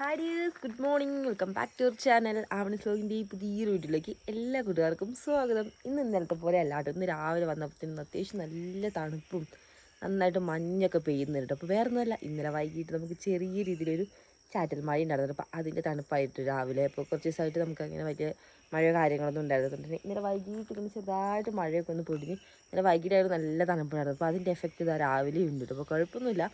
Hi dears good morning welcome back to your channel Avani സ്ലോഗിന്റെ ഈ പുതിയൊരു വീട്ടിലേക്ക് എല്ലാ കൂട്ടുകാർക്കും സ്വാഗതം. ഇന്ന് ഇന്നലത്തെ പോലെ അല്ലാട്ടോ. ഇന്ന് രാവിലെ വന്നപ്പോഴത്തേനും അത്യാവശ്യം നല്ല തണുപ്പും നന്നായിട്ട് മഞ്ഞൊക്കെ പെയ്യുന്നുണ്ട്. അപ്പോൾ വേറെ ഒന്നുമല്ല ഇന്നലെ വൈകിട്ട് നമുക്ക് ചെറിയ രീതിയിലൊരു ചാറ്റൽ മഴ ഉണ്ടായിരുന്നു. അപ്പോൾ അതിന്റെ തണുപ്പായിട്ട് രാവിലെ അപ്പോൾ കുറച്ച് ദിവസമായിട്ട് നമുക്ക് അങ്ങനെ വലിയ മഴ കാര്യങ്ങളൊന്നും ഉണ്ടായിരുന്നു പിന്നെ ഇന്നലെ വൈകിട്ട് ഇങ്ങനെ ചെറുതായിട്ട് മഴയൊക്കെ ഒന്ന് പൊടിഞ്ഞ് ഇന്നലെ വൈകിട്ടായിരുന്നു നല്ല തണുപ്പുണ്ടായിരുന്നു അപ്പോൾ അതിന്റെ എഫക്റ്റ് ഇതാ രാവിലെ ഉണ്ട്. അപ്പോൾ കുഴപ്പമൊന്നുമില്ല.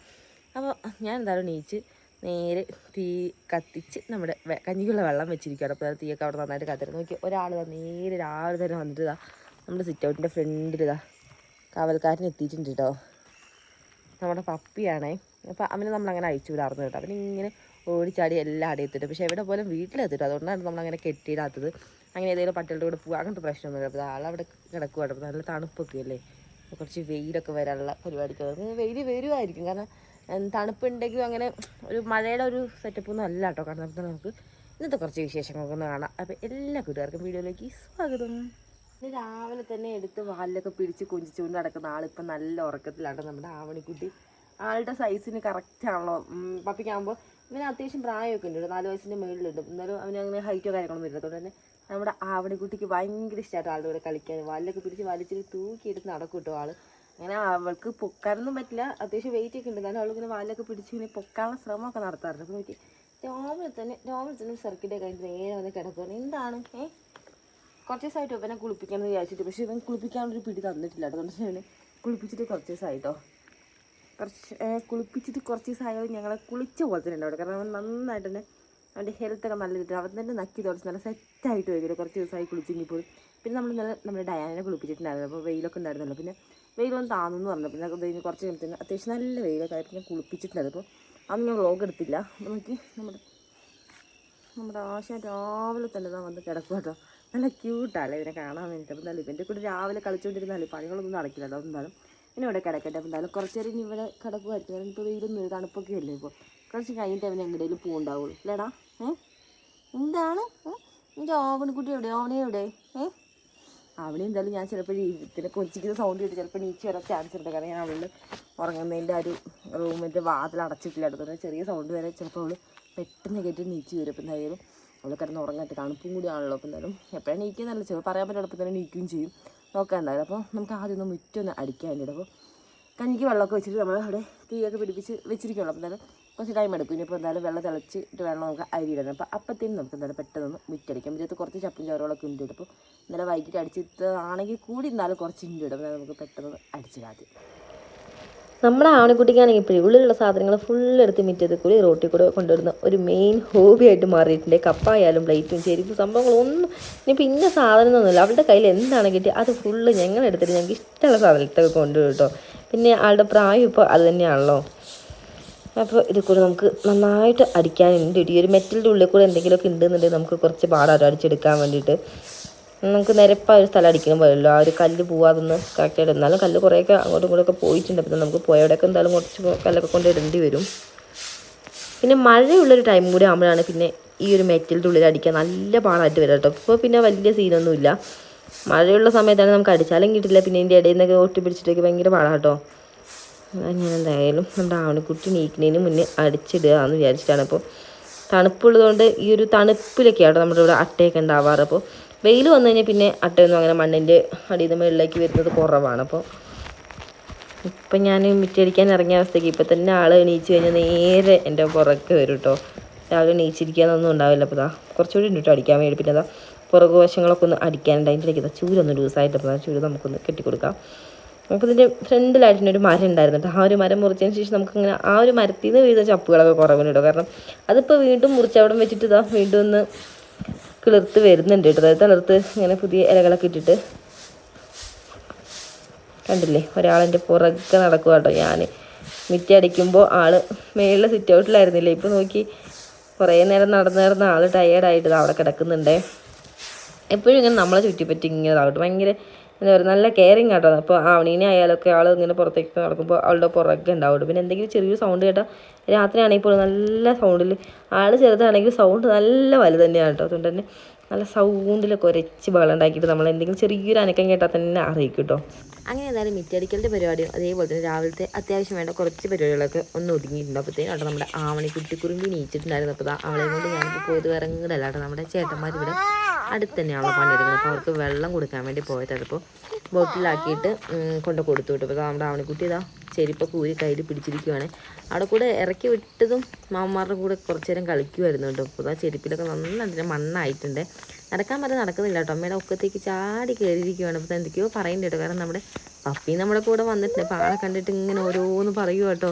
അപ്പോൾ ഞാൻ എന്തായാലും നീച്ച് നേരെ തീ കത്തിച്ച് നമ്മുടെ കഞ്ഞിക്കുള്ള വെള്ളം വെച്ചിരിക്കുകയാണ് അപ്പോൾ അത് തീയൊക്കെ അവിടെ നന്നായിട്ട് കത്തിരുന്നു നോക്കി ഒരാൾ നേരെ രാവിലെ തന്നെ വന്നിട്ട് ഇതാ നമ്മുടെ സിറ്റ് ഔട്ടിന്റെ ഫ്രണ്ടിൽ ഇതാ കാവൽക്കാരൻ എത്തിയിട്ടുണ്ട് കേട്ടോ നമ്മുടെ പപ്പിയാണേ. അപ്പോൾ അവനെ നമ്മളങ്ങനെ അഴിച്ചു വിടാറുന്നു കേട്ടോ. അവൻ ഇങ്ങനെ ഓടിച്ചാടി എല്ലാം അടിയെത്തിട്ട് പക്ഷേ എവിടെ പോലും വീട്ടിലെത്തിട്ടോ അതുകൊണ്ടാണ് നമ്മളങ്ങനെ കെട്ടിയിടാത്തത്. അങ്ങനെ ഏതെങ്കിലും പട്ടികളുടെ കൂടെ പോകുക അങ്ങനത്തെ പ്രശ്നമൊന്നുമില്ല. അപ്പോൾ ആളവിടെ അപ്പോൾ നല്ല തണുപ്പൊക്കെ അല്ലേ? കുറച്ച് വെയിലൊക്കെ വരാനുള്ള പരിപാടിക്ക് വെയിൽ വരുമായിരിക്കും കാരണം തണുപ്പുണ്ടെങ്കിലും അങ്ങനെ ഒരു മഴയുടെ ഒരു സെറ്റപ്പ് ഒന്നും അല്ല കേട്ടോ കാരണം നമുക്ക് ഇന്നത്തെ കുറച്ച് വിശേഷങ്ങളൊക്കെ ഒന്ന് കാണാം. അപ്പോൾ എല്ലാ കൂട്ടുകാർക്കും വീഡിയോയിലേക്ക് സ്വാഗതം. രാവിലെ തന്നെ എടുത്ത് വാലിലൊക്കെ പിടിച്ച് കൊഞ്ചിച്ചുകൊണ്ട് നടക്കുന്ന ആളിപ്പം നല്ല ഉറക്കത്തിലാണ്. നമ്മുടെ ആവണിക്കുട്ടി. ആളുടെ സൈസിന് കറക്റ്റ് ആണല്ലോ. പപ്പിക്കാകുമ്പോൾ ഇവന് അത്യാവശ്യം പ്രായമൊക്കെ ഉണ്ട് നാല് വയസ്സിന്റെ മുകളിലുണ്ട് എന്നാലും അവന് അങ്ങനെ ഹൈറ്റോ കാര്യങ്ങളൊന്നും ഇല്ല. അതുകൊണ്ട് തന്നെ നമ്മുടെ ആവണിക്കുട്ടിക്ക് ഭയങ്കര ഇഷ്ടമായിട്ട് ആളുടെ കൂടെ കളിക്കാൻ. വാലിലൊക്കെ പിടിച്ച് വലിച്ചിട്ട് തൂക്കിയെടുത്ത് നടക്കും കേട്ടോ ആൾ. അങ്ങനെ അവൾക്ക് പൊക്കാനൊന്നും പറ്റില്ല. അത്യാവശ്യം വെയിറ്റ് ഒക്കെ ഉണ്ട്. കാരണം അവളിങ്ങനെ വാലൊക്കെ പിടിച്ച് ഇങ്ങനെ പൊക്കാനുള്ള ശ്രമമൊക്കെ നടത്താറുണ്ട്. അപ്പോൾ നോക്കി രാവിലെ തന്നെ രാവിലെ തന്നെ സർക്കിട്ടൊക്കെ കഴിഞ്ഞ് നേരെ വന്ന് കിടക്കുകയാണ് എന്താണ്? ഏഹ് കുറച്ച് ദിവസമായിട്ട് ഇവനെ കുളിപ്പിക്കാമെന്ന് വിചാരിച്ചിട്ട് പക്ഷേ ഇവൻ കുളിപ്പിക്കാനൊരു പിടി തന്നിട്ടില്ല അതുകൊണ്ട് ഞാൻ കുളിപ്പിച്ചിട്ട് കുറച്ച് ദിവസമായിട്ടോ കുറച്ച് ഏ, കുളിപ്പിച്ചിട്ട് കുറച്ച് ദിവസമായാലും ഞങ്ങളെ കുളിച്ച പോലെ തന്നെ ഉണ്ടാവും കാരണം അവൻ നന്നായിട്ട് തന്നെ അവന്റെ ഹെൽത്തൊക്കെ നല്ല രീതിയിൽ അവൻ തന്നെ നക്കി തുടച്ച് നല്ല സെറ്റായിട്ട് വരും. കുറച്ച് ദിവസമായി കുളിച്ചെങ്കിൽ പോയി. പിന്നെ നമ്മൾ ഇന്നലെ നമ്മുടെ ഡയാനെ കുളിപ്പിച്ചിട്ടുണ്ടായിരുന്നു. അപ്പോൾ വെയിലൊക്കെ ഉണ്ടായിരുന്നല്ലോ. പിന്നെ വെയിലൊന്നും താന്നെന്ന് പറഞ്ഞു. പിന്നെ കഴിഞ്ഞ് കുറച്ച് കഴിഞ്ഞിട്ട് അത്യാവശ്യം നല്ല വെയിലൊക്കെ ആയിട്ട് ഞാൻ കുളിപ്പിച്ചിട്ടുണ്ടായിരുന്നു അപ്പോൾ അന്ന് ഞാൻ വ്ളോഗ് എടുത്തില്ല. അപ്പോൾ നോക്കി നമ്മുടെ നമ്മുടെ ആശ രാവിലെ തന്നെ ഇതാ വന്ന് കിടക്കുക കേട്ടോ. നല്ല ക്യൂട്ടാണല്ലേ ഇതിനെ കാണാൻ വേണ്ടിയിട്ട്. അപ്പോൾ എന്തായാലും ഇവന്റെ കൂടെ രാവിലെ കളിച്ചുകൊണ്ടിരുന്നാലും പണികളൊന്നും നടക്കില്ലല്ലോ എന്തായാലും ഇനി ഇവിടെ കിടക്കട്ടെ. അപ്പോൾ എന്തായാലും കുറച്ച് നേരം ഇനി ഇവിടെ കിടക്കുമായിരിക്കും കാരണം ഇപ്പോൾ വെയിലൊന്നും തണുപ്പൊക്കെ അല്ലേ ഇപ്പോൾ കുറച്ച് കഴിഞ്ഞിട്ട് അവൻ എങ്ങടേലും പൂണ്ടാവുള്ളൂ അല്ലേടാ ഏ? എന്താണ്? എന്റെ ഓവണിക്കുട്ടി എവിടെ? ഓവനെ എവിടെ? ഏ? അവളെ എന്തായാലും ഞാൻ ചിലപ്പോൾ ഇതിനെ കൊച്ചിക്കുന്ന സൗണ്ട് കേട്ട് ചിലപ്പോൾ നീച്ച് വരാൻ ചാൻസ് ഉണ്ട്. കാരണം ഞാൻ അവൾ ഉറങ്ങുന്നതിന്റെ ആ ഒരു റൂമിന്റെ വാതിൽ അടച്ചിട്ടില്ല. അടുത്തുള്ള ചെറിയ സൗണ്ട് വരെ ചിലപ്പോൾ അവൾ പെട്ടെന്ന് കേട്ട് നീച്ച് വരും. അപ്പം എന്തായാലും അവൾ കിടന്ന് ഉറങ്ങട്ടെ. തണുപ്പും കൂടി ആണല്ലോ. അപ്പം എന്തായാലും എപ്പോഴാണ് നീക്കുന്നല്ല ചിലപ്പോൾ പറയാൻ പറ്റും അടുപ്പം തന്നെ നീക്കുകയും ചെയ്യും. നോക്കാൻ എന്തായാലും. അപ്പോൾ നമുക്ക് ആദ്യം ഒന്ന് മുറ്റൊന്ന് അടിക്കാൻ വേണ്ടിയിട്ട് അപ്പോൾ കഞ്ഞിക്ക് വെള്ളമൊക്കെ വെച്ചിട്ട് നമ്മൾ അവിടെ തീയൊക്കെ പിടിപ്പിച്ച് വെച്ചിരിക്കുകയുള്ളൂ അപ്പം എന്തായാലും കുറച്ച് ടൈം എടുക്കും. ഇനിയിപ്പോൾ എന്തായാലും വെള്ളം തിളച്ചിട്ട് വേണം നമുക്ക് അരി ഇടണം അപ്പോൾ അപ്പത്തേനും നമുക്ക് എന്തായാലും പെട്ടെന്ന് മുറ്റടിക്കാം. ഇതിനകത്ത് കുറച്ച് ചപ്പും ചോറുകളൊക്കെ ഉണ്ട് അപ്പോൾ ഇന്നലെ വൈകിട്ട് അടിച്ചിട്ട് ആണെങ്കിൽ കൂടി എന്നാലും കുറച്ച് ഇണ്ട് ഇടും. നമുക്ക് പെട്ടെന്ന് അടിച്ചിടാം ആദ്യം നമ്മുടെ ആണിക്കുട്ടിക്കാണെങ്കിൽ ഇപ്പോഴും ഉള്ളിലുള്ള സാധനങ്ങൾ ഫുൾ എടുത്ത് മിറ്റത്ത് കൂടി റോട്ടിൽ കൂടെ കൊണ്ടുവരുന്ന ഒരു മെയിൻ ഹോബിയായിട്ട് മാറിയിട്ടുണ്ട്. കപ്പായാലും പ്ലേറ്റും ചെരുപ്പ് സംഭവങ്ങളൊന്നും ഇനിയിപ്പോൾ ഇന്ന സാധനം ഒന്നുമില്ല അവളുടെ കയ്യിൽ എന്താണ് കിട്ടി അത് ഫുള്ള് ഞങ്ങൾ എടുത്തിട്ട് ഞങ്ങൾക്ക് ഇഷ്ടമുള്ള സാധനത്തൊക്കെ കൊണ്ടുവരും കേട്ടോ. പിന്നെ ആളുടെ പ്രായം ഇപ്പോൾ അത് തന്നെയാണല്ലോ. അപ്പോൾ ഇത് കൂടെ നമുക്ക് നന്നായിട്ട് അടിക്കാനുണ്ട് ഈ ഒരു മെറ്റലിന്റെ ഉള്ളിൽ കൂടെ എന്തെങ്കിലുമൊക്കെ ഉണ്ടെന്നുണ്ടെങ്കിൽ നമുക്ക് കുറച്ച് പാടാട്ടോ അടിച്ചെടുക്കാൻ വേണ്ടിയിട്ട് നമുക്ക് നിരപ്പായ ഒരു സ്ഥലം അടിക്കണം പോലല്ലോ ആ ഒരു കല്ല് പോവാതൊന്ന് കറക്റ്റായിട്ട് എന്നാലും കല്ല് കുറേയൊക്കെ അങ്ങോട്ടും ഇങ്ങോട്ടൊക്കെ പോയിട്ടുണ്ട്. അപ്പം നമുക്ക് പോയവിടെയൊക്കെ എന്തായാലും കുറച്ച് കല്ലൊക്കെ കൊണ്ട് ഇടേണ്ടി വരും. പിന്നെ മഴയുള്ളൊരു ടൈം കൂടി ആകുമ്പോഴാണ് പിന്നെ ഈ ഒരു മെറ്റലിന്റെ ഉള്ളിൽ അടിക്കാൻ നല്ല പാടായിട്ട് വരാം കേട്ടോ. ഇപ്പോൾ പിന്നെ വലിയ സീനൊന്നുമില്ല മഴയുള്ള സമയത്താണ് നമുക്ക് അടിച്ചാലും കിട്ടില്ല. പിന്നെ ഇതിന്റെ ഇടയിൽ നിന്നൊക്കെ ഒട്ടി പിടിച്ചിട്ടൊക്കെ ഭയങ്കര പാടാണ് കേട്ടോ. ഞാൻ എന്തായാലും നമ്മുടെ ആവണിക്കുട്ടി നീക്കുന്നതിന് മുന്നേ അടിച്ചിടുക എന്ന് വിചാരിച്ചിട്ടാണ്. അപ്പോൾ തണുപ്പുള്ളതുകൊണ്ട് ഈ ഒരു തണുപ്പിലൊക്കെയാണ് നമ്മുടെ ഇവിടെ അട്ടയൊക്കെ ഉണ്ടാവാറ്. അപ്പോൾ വെയിൽ വന്നു കഴിഞ്ഞാൽ പിന്നെ അട്ടയൊന്നും അങ്ങനെ മണ്ണിന്റെ അടിയിൽ നിന്ന് മുകളിലേക്ക് വരുന്നത് കുറവാണ്. അപ്പോൾ ഇപ്പം ഞാൻ മിറ്റടിക്കാൻ ഇറങ്ങിയ അവസ്ഥയ്ക്ക് ഇപ്പം തന്നെ ആൾ എണീച്ച് കഴിഞ്ഞാൽ നേരെ എന്റെ പുറകെ വരും കേട്ടോ രാവിലെ എണീച്ചിരിക്കാനൊന്നും ഉണ്ടാവില്ല. അപ്പോൾ ഇതാ കുറച്ചുകൂടി ഉണ്ട് കേട്ടോ അടിക്കാൻ വേണ്ടി പിന്നെ അതാ പുറകു വശങ്ങളൊക്കെ ഒന്ന് അടിക്കാനുണ്ട്. അതിന്റെ ഇടയ്ക്ക് ചൂരൊന്ന് ലൂസായിട്ട് അപ്പോൾ ചൂര് നമുക്കൊന്ന് കെട്ടിക്കൊടുക്കാം. ഇതിന്റെ ഫ്രണ്ടിലായിട്ട് ഒരു മരം ഉണ്ടായിരുന്നു കേട്ടോ. ആ ഒരു മരം മുറിച്ചതിന് ശേഷം നമുക്കിങ്ങനെ ആ ഒരു മരത്തിൽ നിന്ന് വീഴുന്ന ചപ്പുകളൊക്കെ കുറവുണ്ട് കേട്ടോ കാരണം അതിപ്പോൾ വീണ്ടും മുറിച്ച് അവിടെ വെച്ചിട്ട് ഇതാ വീണ്ടും ഒന്ന് കിളിർത്ത് വരുന്നുണ്ട് കേട്ടോ. അതായത് തളിർത്ത് ഇങ്ങനെ പുതിയ ഇലകളൊക്കെ ഇട്ടിട്ട്. കണ്ടില്ലേ? ഒരാളെന്റെ പുറകെ നടക്കുക കേട്ടോ ഞാൻ മിറ്റടിക്കുമ്പോൾ ആൾ മേളിലെ സിറ്റ് ഔട്ടിലായിരുന്നില്ലേ ഇപ്പോൾ നോക്കി കുറേ നേരം നടന്നു നടന്ന് ആൾ ടയേർഡായിട്ട് അവിടെ കിടക്കുന്നുണ്ടേ. എപ്പോഴും ഇങ്ങനെ നമ്മളെ ചുറ്റിപ്പറ്റി ഇങ്ങനെ ഇതാവട്ടെ ഭയങ്കര എന്താ പറയുക നല്ല കെയറിങ് ആട്ടോ. അപ്പോൾ ആവണീനെ ആയാലൊക്കെ ആൾ ഇങ്ങനെ പുറത്തേക്ക് നടക്കുമ്പോൾ അവളുടെ പുറകെ ഉണ്ടാവുള്ളൂ. പിന്നെ എന്തെങ്കിലും ചെറിയൊരു സൗണ്ട് കേട്ടാൽ രാത്രിയാണെങ്കിൽ പോലും നല്ല സൗണ്ടിൽ ആൾ ചെറുതാണെങ്കിൽ സൗണ്ട് നല്ല വലുത് തന്നെയാണ് കേട്ടോ. അതുകൊണ്ട് തന്നെ നല്ല സൗണ്ടിലൊക്കെ ഒരച്ച് ബഹളം ഉണ്ടാക്കിയിട്ട് നമ്മൾ എന്തെങ്കിലും ചെറിയൊരു അനക്കം കേട്ടാൽ തന്നെ അറിയിക്കും കേട്ടോ. അങ്ങനെ എന്തായാലും മിറ്റടിക്കലിന്റെ പരിപാടിയും അതേപോലെ തന്നെ രാവിലത്തെ അത്യാവശ്യം വേണ്ട കുറച്ച് പരിപാടികളൊക്കെ ഒന്ന് ഒതുങ്ങിയിട്ടുണ്ട്. അപ്പോഴത്തേനും അവിടെ നമ്മുടെ ആവണി കുട്ടിക്കുറുമ്പി നീച്ചിട്ടുണ്ടായിരുന്നു. അപ്പോൾ അവളെ കൊണ്ട് ഞാനിപ്പോൾ പോയത് വേറെ ഇങ്ങോട്ടല്ല കേട്ടോ നമ്മുടെ ചേട്ടന്മാർ ഇവിടെ അടുത്ത് തന്നെയാണല്ലോ പണിയെടുക്കുന്നത്. അപ്പോൾ അവർക്ക് വെള്ളം കൊടുക്കാൻ വേണ്ടി പോയതാണ്. അപ്പോൾ ബോട്ടിലാക്കിയിട്ട് കൊണ്ട് കൊടുത്തു വിട്ടു. അപ്പോൾ നമ്മുടെ ആവണിക്കുട്ടി ഇതാ ചെരുപ്പൊക്കെ ഊരി കയ്യിൽ പിടിച്ചിരിക്കുവാണ്. അവിടെ കൂടെ ഇറക്കി വിട്ടതും മാമന്മാരുടെ കൂടെ കുറച്ച് നേരം കളിക്കുമായിരുന്നു കേട്ടോ. അപ്പോൾ ആ ചെരുപ്പിലൊക്കെ നന്നായിട്ട് മണ്ണായിട്ടുണ്ട്. നടക്കാൻ പറഞ്ഞാൽ നടക്കുന്നില്ല കേട്ടോ. അമ്മയുടെ ഒക്കത്തേക്ക് ചാടി കയറിയിരിക്കുകയാണ് അപ്പോൾ എന്തൊക്കെയോ പറയുന്നുണ്ട് കേട്ടോ. കാരണം നമ്മുടെ പപ്പി നമ്മുടെ കൂടെ വന്നിട്ടുണ്ട്. അപ്പോൾ ആളെ കണ്ടിട്ട് ഇങ്ങനെ ഓരോന്ന് പറയുക കേട്ടോ.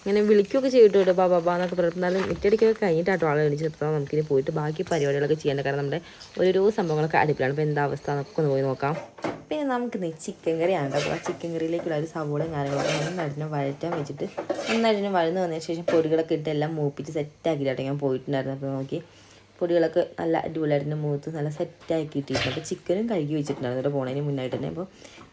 ഇങ്ങനെ വിളിക്കുകയൊക്കെ ചെയ്തിട്ട് കേട്ടോ. ബാ ബാ എന്നൊക്കെ പറഞ്ഞാലും മിറ്റടിക്കൊക്കെ കഴിഞ്ഞിട്ടാട്ടോ ആളെ എണീച്ച് നിർത്താൻ നമുക്കിനി പോയിട്ട് ബാക്കി പരിപാടികളൊക്കെ ചെയ്യേണ്ട. കാരണം നമ്മുടെ ഓരോരോ സംഭവങ്ങളൊക്കെ അടുപ്പിലാണ്. അപ്പോൾ എന്താ അവസ്ഥ എന്നൊക്കെ ഒന്ന് പോയി നോക്കാം. പിന്നെ നമുക്ക് ചിക്കൻ കറിയാണ് കേട്ടോ. അപ്പോൾ ആ ചിക്കൻ കറിയിലേക്കുള്ള ഒരു സവോളയും കാര്യങ്ങളൊക്കെ നന്നായിട്ട് വഴറ്റാൻ വെച്ചിട്ട് നന്നായിട്ട് വഴന്ന് വന്നതിന് ശേഷം പൊടികളൊക്കെ ഇട്ട് എല്ലാം മൂപ്പിച്ച് സെറ്റാക്കിയിട്ടാട്ടോ ഞാൻ പോയിട്ടുണ്ടായിരുന്നു അപ്പോൾ നോക്കി. പൊടികളൊക്കെ നല്ല അടിപൊളിയായിട്ട് മൂത്ത് നല്ല സെറ്റാക്കി കിട്ടിയിട്ടുണ്ട്. അപ്പോൾ ചിക്കനും കഴുകി വെച്ചിട്ടുണ്ടായിരുന്നു ഇവിടെ പോണതിന് മുന്നായിട്ട് തന്നെ. അപ്പോൾ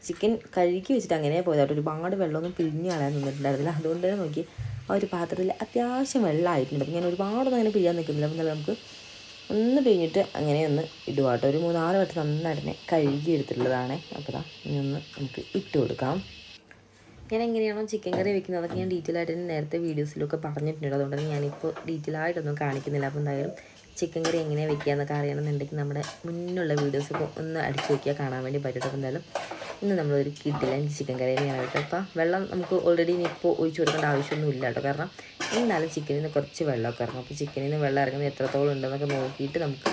ചിക്കൻ കഴുകി വെച്ചിട്ട് അങ്ങനെ പോയതായിട്ട് ഒരുപാട് വെള്ളമൊന്നും പിഴിഞ്ഞ് കളയാൻ നിന്നിട്ടുണ്ടായിരുന്നില്ല. അതുകൊണ്ട് തന്നെ നോക്കി ആ ഒരു പാത്രത്തിൽ അത്യാവശ്യം വെള്ളമായിട്ടുണ്ട്. അപ്പോൾ ഞാൻ ഒരുപാടൊന്നും അങ്ങനെ പിഴിയാൻ നിൽക്കുന്നില്ല. അപ്പോൾ നമുക്ക് ഒന്ന് പിഴിഞ്ഞിട്ട് അങ്ങനെ ഒന്ന് ഇടുക കേട്ടോ. ഒരു മൂന്നാൽ വട്ടം നന്നായിട്ട് കഴുകി എടുത്തിട്ടുള്ളതാണ്. അപ്പോൾ ഇനി ഒന്ന് നമുക്ക് ഇട്ട് കൊടുക്കാം. ഞാൻ എങ്ങനെയാണോ ചിക്കൻ കറി വെക്കുന്നത്? അതൊക്കെ ഞാൻ ഡീറ്റെയിൽ ആയിട്ട് നേരത്തെ വീഡിയോസിലൊക്കെ പറഞ്ഞിട്ടുണ്ട്. അതുകൊണ്ട് തന്നെ ഞാനിപ്പോൾ ഡീറ്റെയിൽ ആയിട്ടൊന്നും കാണിക്കുന്നില്ല. അപ്പോൾ എന്തായാലും ചിക്കൻ കറി എങ്ങനെ വെക്കുക എന്നൊക്കെ അറിയണമെന്നുണ്ടെങ്കിൽ നമ്മുടെ മുന്നുള്ള വീഡിയോസൊക്കെ ഒന്ന് അടിച്ചു നോക്കിയാൽ കാണാൻ വേണ്ടി പറ്റും എന്തായാലും. ഇന്ന് നമ്മളൊരു കിട്ടില്ല ചിക്കൻ കറി തന്നെയാണ് കേട്ടോ. അപ്പോൾ വെള്ളം നമുക്ക് ഓൾറെഡി ഇപ്പോൾ ഒഴിച്ചു കൊടുക്കേണ്ട ആവശ്യമൊന്നും ഇല്ല കേട്ടോ. കാരണം എന്നാലും ചിക്കനിൽ നിന്ന് കുറച്ച് വെള്ളമൊക്കെ ഇറങ്ങും. അപ്പോൾ ചിക്കനിൽ നിന്ന് വെള്ളം ഇറങ്ങുന്നത് എത്രത്തോളം ഉണ്ടെന്നൊക്കെ നോക്കിയിട്ട് നമുക്ക്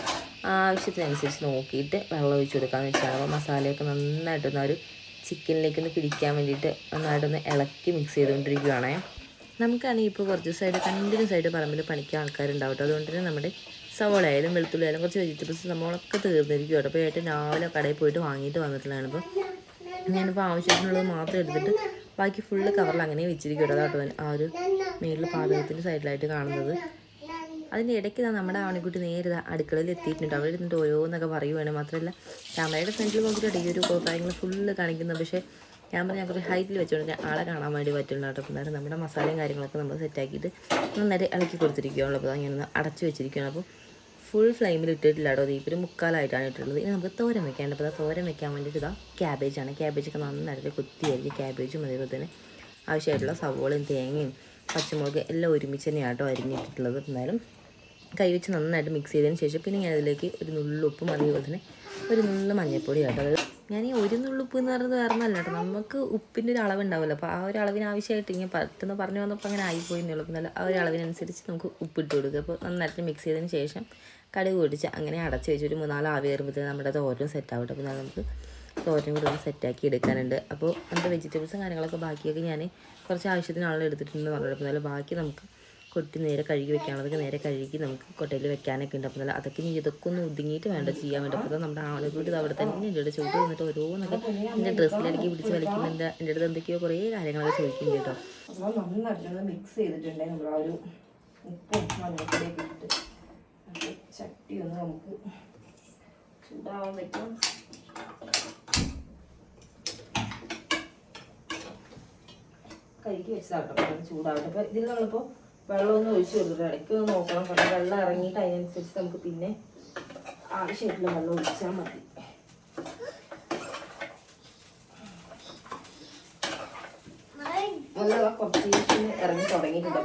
ആവശ്യത്തിനനുസരിച്ച് നോക്കിയിട്ട് വെള്ളം ഒഴിച്ചു കൊടുക്കാമെന്ന് വെച്ചാൽ അപ്പോൾ മസാലയൊക്കെ നന്നായിട്ടൊന്ന് ഒരു ചിക്കനിലേക്കൊന്ന് പിടിക്കാൻ വേണ്ടിയിട്ട് നന്നായിട്ടൊന്ന് ഇളക്കി മിക്സ് ചെയ്തുകൊണ്ടിരിക്കുകയാണേ നമുക്കാണെങ്കിൽ ഇപ്പോൾ കുറച്ച് ദിവസമായിട്ട് കണ്ടിന്യൂസ് ആയിട്ട് പറമ്പിൽ പണിക്കാൻ ആൾക്കാരുണ്ടാവും അതുകൊണ്ട് തന്നെ നമ്മുടെ സവോള ആയാലും വെളുത്തുള്ളി ആയാലും കുറച്ച് വെജിറ്റബിൾസ് സംഭവങ്ങളൊക്കെ തീർന്നിരിക്കും കേട്ടോ. അപ്പോൾ ഏറ്റവും രാവിലെ കടയിൽ പോയിട്ട് വാങ്ങിയിട്ട് വന്നിട്ടുള്ളതാണ് അപ്പോൾ ഞാനിപ്പോൾ ആവശ്യത്തിനുള്ളത് മാത്രം എടുത്തിട്ട് ബാക്കി ഫുള്ള് കവറിൽ അങ്ങനെ വെച്ചിരിക്കും കേട്ടോ. ആ ഒരു മേളിൽ പാചകത്തിന്റെ സൈഡിലായിട്ട് കാണുന്നത്. അതിന്റെ ഇടയ്ക്ക് ഇതാ നമ്മുടെ ആണിക്കുട്ടി നേരെ അടുക്കളയിൽ എത്തിയിട്ടുണ്ട്. അവിടെ ഇരുന്നിട്ട് ഓരോന്നൊക്കെ പറയുവാണ്. മാത്രമല്ല ക്യാമറയുടെ ഫ്രണ്ടിൽ നോക്കിയിട്ട് ഈ ഒരു കാര്യങ്ങൾ ഫുള്ള് കാണിക്കുന്നത് പക്ഷേ ഞാൻ കുറച്ച് ഹൈറ്റിൽ വെച്ചുകൊണ്ട് ആളെ കാണാൻ വേണ്ടി പറ്റുള്ളൂ കേട്ടോ. എന്നാലും നമ്മുടെ മസാലയും കാര്യങ്ങളൊക്കെ നമ്മൾ സെറ്റാക്കിയിട്ട് നന്നായിട്ട് ഇളക്കി കൊടുത്തിരിക്കുകയുള്ളൂ അപ്പോൾ അങ്ങനെ അടച്ചു വെച്ചിരിക്കുകയാണ് അപ്പോൾ ഫുൾ ഫ്ലെയിമിൽ ഇട്ടിട്ടില്ല കേട്ടോ ഒരു മുക്കാലായിട്ടാണ് ഇട്ടിട്ടുള്ളത്. ഇനി നമുക്ക് തോരൻ വെക്കാണ്ട് അപ്പോൾ തോരൻ വെക്കാൻ വേണ്ടിയിട്ട് ഇതാ ക്യാബേജാണ് ക്യാബേജൊക്കെ നന്നായിട്ട് കുത്തിയായിരിക്കും ക്യാബേജും അതേപോലെ തന്നെ ആവശ്യമായിട്ടുള്ള സവോളയും തേങ്ങയും പച്ചമുളക് എല്ലാം ഒരുമിച്ച് തന്നെയാണ് കേട്ടോ അരിഞ്ഞിട്ടിട്ടുള്ളത്. എന്നാലും കൈ വെച്ച് നന്നായിട്ട് മിക്സ് ചെയ്തതിന് ശേഷം പിന്നെ ഞാൻ അതിലേക്ക് ഒരു നുള്ളുപ്പും അതേപോലെ തന്നെ ഒരു നുള്ളു മഞ്ഞൾപ്പൊടി കേട്ടോ അതായത് ഞാൻ ഈ ഒരു നുള്ളുപ്പ് എന്ന് പറയുന്നത് കാരണം ഒന്നല്ല കേട്ടോ. നമുക്ക് ഉപ്പിന്റെ ഒരു അളവുണ്ടാവില്ല. അപ്പോൾ ആ ഒരു അളവിന് ആവശ്യമായിട്ട് ഇങ്ങനെ പെട്ടെന്ന് പറഞ്ഞു വന്നപ്പോൾ അങ്ങനെ ആയിപ്പോയി എന്നുള്ളൂ അപ്പോൾ ആ ഒരു അളവിനനുസരിച്ച് നമുക്ക് ഉപ്പിട്ട് കൊടുക്കുക. അപ്പോൾ നന്നായിട്ട് മിക്സ് ചെയ്തതിന് ശേഷം കടുക് പൊടിച്ച് അങ്ങനെ അടച്ച് വെച്ച് ഒരു മൂന്നാൽ ആവി കയറുമ്പോഴത്തേന് നമ്മുടെ തോരനും സെറ്റ് ആവട്ടെ അപ്പോൾ നമുക്ക് തോരൻ കൂടി ഒന്ന് സെറ്റാക്കി എടുക്കാനുണ്ട്. അപ്പോൾ നമ്മുടെ വെജിറ്റബിൾസും കാര്യങ്ങളൊക്കെ ബാക്കിയൊക്കെ ഞാൻ കുറച്ച് ആവശ്യത്തിനാളെ എടുത്തിട്ടുണ്ടെന്ന് പറഞ്ഞത് അപ്പോൾ ബാക്കി നമുക്ക് കൊട്ടി നേരെ കഴുകി വെക്കാനുള്ളതൊക്കെ നേരെ കഴുകി നമുക്ക് കൊട്ടയിൽ വെക്കാനൊക്കെ ഉണ്ട്. അപ്പോൾ അതൊക്കെ ഇനി ഇതൊക്കെ ഒന്ന് ഒതുങ്ങിയിട്ട് വേണ്ട ചെയ്യാൻ വേണ്ടി. അപ്പോൾ നമ്മുടെ ആളുകൂടി അവിടെ തന്നെ എന്റെ ചൂട് വന്നിട്ട് ഓരോന്നൊക്കെ എന്റെ ഡ്രസ്സിലിടയ്ക്ക് പിടിച്ച് വലിക്കുന്നുണ്ട്. എന്റെ അടുത്ത് എന്തൊക്കെയോ കുറേ കാര്യങ്ങളൊക്കെ ചോദിക്കും കേട്ടോ. അപ്പോൾ നമ്മൾ നന്നായിട്ട് മിക്സ് ചെയ്തിട്ടുണ്ടെങ്കിൽ നമ്മൾ ആ ഒരു ഉപ്പും മഞ്ഞൾപ്പൊടിയൊക്കെ ഇട്ടിട്ട്. അപ്പോൾ ചട്ടി ഒന്ന് നമുക്ക് ചൂടാവാൻ പറ്റും. കഴുകി വെച്ചതാട്ടോ ചൂടാവട്ടെ. അപ്പോൾ ഇതിൽ നമ്മളിപ്പോൾ വെള്ളമൊന്നും ഒഴിച്ചു കൊടുത്തിട്ട് ഇടയ്ക്ക് ഒന്ന് നോക്കണം. കാരണം വെള്ളം ഇറങ്ങിയിട്ട് അതിനനുസരിച്ച് നമുക്ക് പിന്നെ ആവശ്യമായിട്ടുള്ള വെള്ളം ഒഴിച്ചാൽ മതി. കുറച്ച് ഇറങ്ങി തുടങ്ങിയിട്ടുണ്ട്.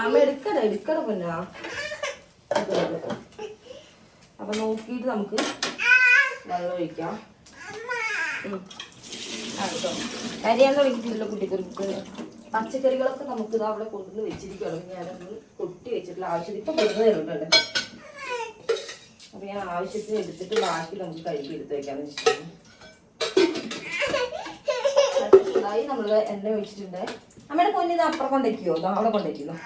അമ്മ എടുക്കട എടുക്കട പൊന്നാ. അപ്പൊ നോക്കിയിട്ട് നമുക്ക് വെള്ളം ഒഴിക്കാം. കരിയാൻ തുടങ്ങിയിട്ടില്ല കുട്ടിക്കുറിക്ക് പച്ചക്കറികളൊക്കെ നമുക്ക് ഇത് അവിടെ കൊണ്ടുവന്ന് വെച്ചിരിക്കുകയാണ്. ഞാനൊന്ന് കൊട്ടി വെച്ചിട്ടുള്ള ആവശ്യം ഇപ്പൊ തരുന്നുണ്ട് അപ്പൊ ഞാൻ ആവശ്യത്തിന് എടുത്തിട്ട് ബാക്കി നമുക്ക് കഴുകി എടുത്ത് വെക്കാന്ന് വെച്ചിട്ടുണ്ടായി നമ്മൾ എണ്ണ ഒഴിച്ചിട്ടുണ്ട്. അമ്മയുടെ പൊന്നിത് അപ്പുറം കൊണ്ടേക്കോ അവിടെ കൊണ്ടുവയ്ക്കുന്നു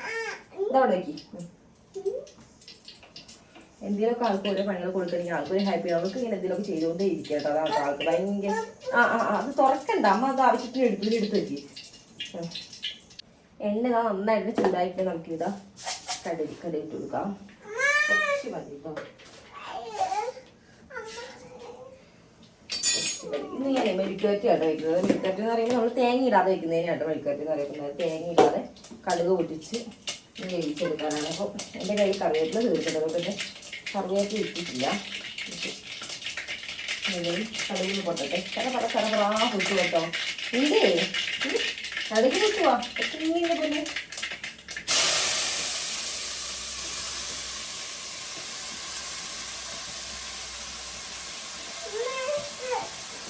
ഇതവിടെ വെക്കി. എന്തെങ്കിലുമൊക്കെ ആൾക്ക് ഓരോ പണികൾ കൊടുക്കണമെങ്കിൽ ആൾക്കൊരു ഹാപ്പി അവർക്ക് ഇങ്ങനെ എന്തെങ്കിലുമൊക്കെ ചെയ്തുകൊണ്ടേ ഇരിക്കുക കേട്ടോ അതാണ് ആൾക്ക് ഭയങ്കര ആ ആ അത് തുറക്കണ്ട. അമ്മ അത് ആവശ്യത്തിന് എടുത്തിട്ട് എടുത്ത് വെക്കി. എണ്ണ ഇതാ നന്നായിട്ട് ചൂടായിട്ട് നമുക്ക് ഇതാ കടൽ കടയിട്ട് കൊടുക്കാം. കുറച്ച് ഇന്ന് ഞാൻ മെഴുക്കുവരട്ടി ആട്ടോ വയ്ക്കുന്നത് എന്ന് പറയുമ്പോൾ നമ്മൾ തേങ്ങ ഇടാതെ വെക്കുന്നതിനാട്ടോ മെഴുക്കുവരട്ടി എന്ന് പറയുന്നത്. തേങ്ങ ഇടാതെ കടുക് പൊട്ടിച്ച് വേവിച്ചെടുക്കാനാണ്. അപ്പോൾ എന്റെ കയ്യിൽ കറിവേപ്പില തീർക്കുന്നത് തന്നെ കറിവേപ്പില ഇട്ടിട്ടില്ല. കടുകിൽ പൊട്ടട്ടെ. കട പല കട പടാ പൊട്ടു കേട്ടോ. ഇല്ലേ കടുകിൽ പൊട്ടുവാ? പോലെ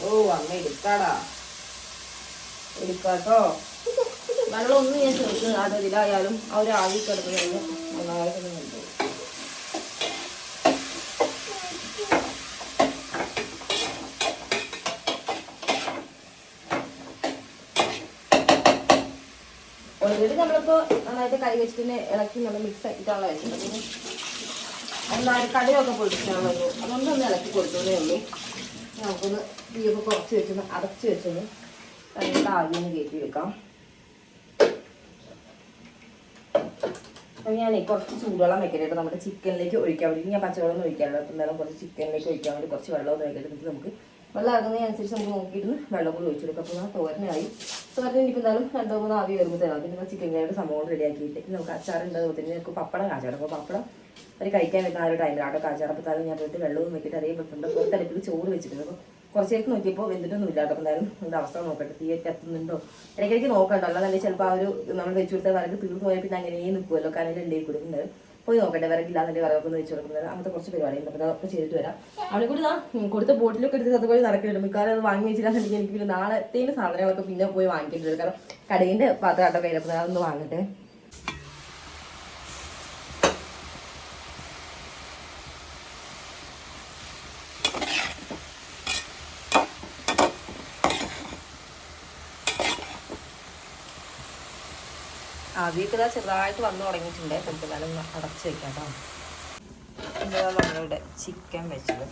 ഓ അമ്മ എടുക്കാടാ. എടുക്കാട്ടോ. വെള്ളമൊന്നും ഞാൻ ചേർത്ത് അത് ഇതിലായാലും ആ ഒരു ആവി കിടക്കുന്നത് നമ്മളിപ്പോൾ നന്നായിട്ട് കൈ വെച്ചിട്ട് ഇളക്കി നമ്മൾ മിക്സ് ആക്കിയിട്ടുള്ള വെച്ചിട്ടുണ്ട്. നന്നായിട്ട് കടുകൊക്കെ പൊടിച്ചിട്ടാണല്ലോ അതൊന്നും ഒന്ന് ഇളക്കി കൊടുത്തതേ ഉള്ളൂ. നമുക്കൊന്ന് തീയൊക്കെ കുറച്ച് വെച്ചൊന്ന് അടച്ച് വെച്ചൊന്ന് അതിന്റെ ആദ്യം കയറ്റി വെക്കാം. അപ്പം ഞാനേ കുറച്ച് ചൂടുവെള്ളം വെക്കരുത് നമ്മുടെ ചിക്കനിലേക്ക് ഒഴിക്കാൻ വേണ്ടി. ഞാൻ പച്ചവെള്ളം ഒഴിക്കാറുണ്ട് അപ്പം എന്തായാലും കുറച്ച് ചിക്കനിലേക്ക് ഒഴിക്കാൻ വേണ്ടി കുറച്ച് വെള്ളം ഒന്ന് വെക്കരുത് നമുക്ക് വെള്ളം ഇറങ്ങുന്നതിനനുസരിച്ച് നമുക്ക് നോക്കിയിട്ട് വെള്ളം കൂടി ഒഴിച്ചു കൊടുക്കാം. അപ്പോൾ ആ തോരനായി. തോരൻ എനിക്ക് എന്തായാലും രണ്ടോ മൂന്നോ ആവി വരുമ്പോൾ തരാം. പിന്നെ ചിക്കൻ കറിയുടെ സംഭവം റെഡിയാക്കിയിട്ട് നമുക്ക് അച്ചാറുണ്ട്. അതുപോലെ തന്നെ നമുക്ക് പപ്പടം കാച്ചാടും അപ്പോൾ പപ്പടം അവർ കഴിക്കാൻ വരുന്ന ആ ഒരു ടൈമിൽ ടൈമിലാട്ടോ കാച്ചാറപ്പത്താലും ഞാൻ പോയിട്ട് വെള്ളവും വെക്കിയിട്ട് അറിയാൻ പറ്റുന്നുണ്ട്. അപ്പോൾ തലപ്പിൽ ചോറ് വെച്ചിട്ടുണ്ട്. അപ്പോൾ കുറച്ചേക്ക് നോക്കിയപ്പോൾ വെന്തിട്ടൊന്നും ഇല്ലാട്ടോ അപ്പോൾ എന്തായാലും എന്താ അവസ്ഥ നോക്കട്ടെ. തീയൊക്കെ എത്തുന്നുണ്ടോ? ഇടയ്ക്കിടയ്ക്ക് നോക്കണ്ടല്ലോ. അല്ലാതെ ചിലപ്പോൾ ആ ഒരു നമ്മൾ വെച്ചു കൊടുത്താൽ വരക്ക് തീർന്നു പോയാൽ പിന്നെ അങ്ങനെ നിൽക്കുമല്ലോ. കനലിൽ ഉണ്ടായി പോയി നോക്കട്ടെ വിറകൊക്കെ ഒന്ന് വെച്ച് കൊടുക്കുന്നത് അങ്ങനത്തെ കുറച്ച് പരിപാടിയുണ്ട് അപ്പോൾ അതൊക്കെ ചെയ്തിട്ട് വരാം. അവിടെ കൂടി കൊടുത്ത ബോട്ടിലൊക്കെ എടുത്ത് അതുപോലെ നടക്കുന്നുണ്ട്. മിക്കവാറും അത് വാങ്ങി വെച്ചിട്ടാണെന്നുണ്ടെങ്കിൽ എനിക്ക് പിന്നെ നാളത്തേന് സാധനങ്ങളൊക്കെ പിന്നെ പോയി വാങ്ങിക്കേണ്ടി വരും. കാരണം കടയിന്റെ പാത്രമാട്ടോ കയ്യിലപ്പോൾ അതൊന്ന് വാങ്ങട്ടെ. ആവിയൊക്കെ ഇതാ ചെറുതായിട്ട് വന്നു തുടങ്ങിയിട്ടുണ്ട്. നമുക്ക് ഒന്ന് അടച്ച് വെക്കാം കേട്ടോ. നമ്മളിവിടെ ചിക്കൻ വെച്ചത്